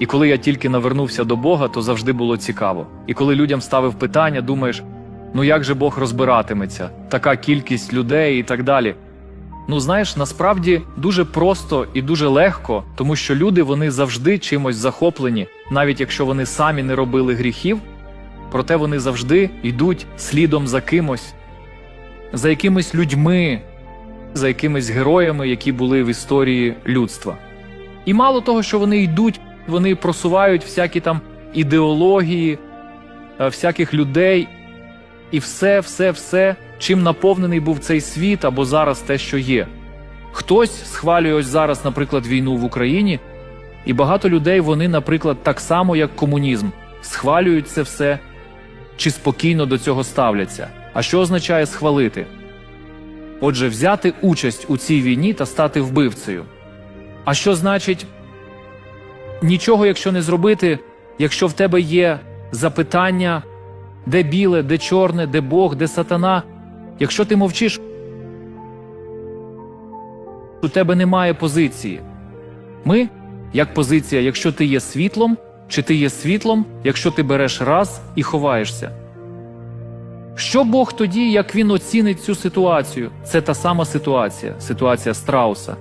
І коли я тільки навернувся до Бога, то завжди було цікаво. І коли людям ставив питання, думаєш, ну як же Бог розбиратиметься, така кількість людей і так далі. Ну, знаєш, насправді дуже просто і дуже легко, тому що люди вони завжди чимось захоплені, навіть якщо вони самі не робили гріхів, проте вони завжди йдуть слідом за кимось, за якимись людьми, за якимись героями, які були в історії людства. І мало того, що вони йдуть, вони просувають всякі там ідеології, е, всяких людей, і все, все, все, чим наповнений був цей світ або зараз те, що є. Хтось схвалює ось зараз, наприклад, війну в Україні, і багато людей вони, наприклад, так само, як комунізм, схвалюють це все чи спокійно до цього ставляться. А що означає схвалити? Отже, взяти участь у цій війні та стати вбивцею. А що значить нічого, якщо не зробити, якщо в тебе є запитання, де біле, де чорне, де Бог, де сатана, якщо ти мовчиш, у тебе немає позиції. Ми, як позиція, якщо ти є світлом, чи ти є світлом, якщо ти береш раз і ховаєшся. Що Бог тоді, як він оцінить цю ситуацію? Це та сама ситуація, ситуація страуса.